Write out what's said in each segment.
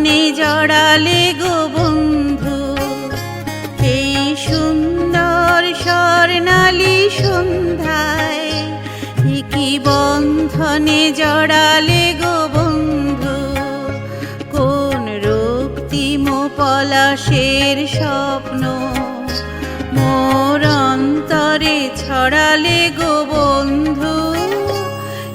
বন্ধনে জড়ালে গো বন্ধু। এই সুন্দর স্বর্ণালী সন্ধ্যায় কি বন্ধনে জড়ালে গো বন্ধু। কোন রক্তিম পলাশের স্বপ্ন, মোর অন্তরে ছড়ালে গো বন্ধু।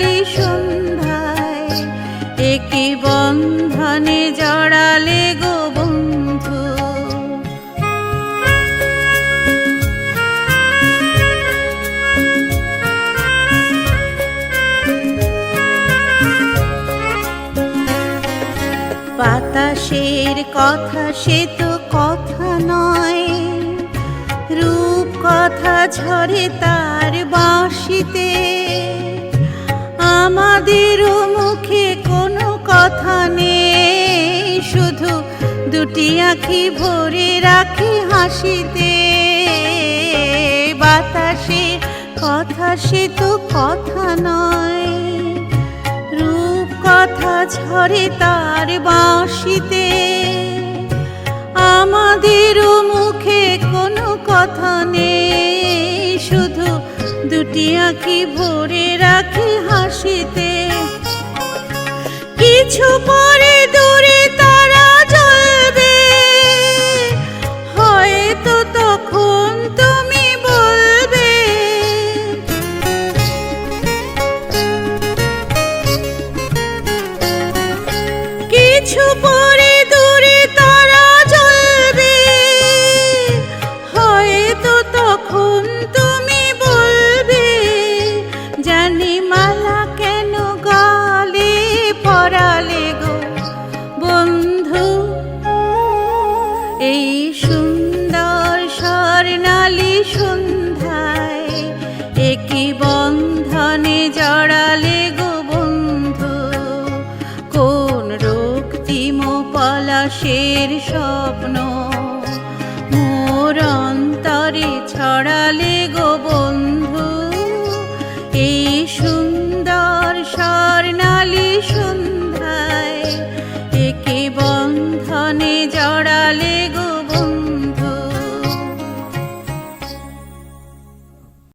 স্বর্ণালী সন্ধ্যায়। একই বন্ধনে জড়ালে গো বন্ধু। বাতাসের কথা সে তো কথা নয়। রূপ কথা ঝরে তার বাঁশিতে। আমাদেরও মুখে কোনো কথা নেই। শুধু দুটি আঁখি ভরে রাখি হাসিতে। বাতাসে কথা সে তো কথা নয়। রূপ কথা ঝরে তার বাঁশিতে। আমাদের মুখে কোনো কথা নেই। দুটি আঁখি ভরে রাখি হাসিতে। কিছু পরে দূরে তারা জ্বলবে। হয়তো তখন তুমি বলবে, কিছু একই বন্ধনে জড়ালে গো বন্ধু? কোন রক্তিম পলাশের স্বপ্ন? মোর অন্তরে ছড়ালে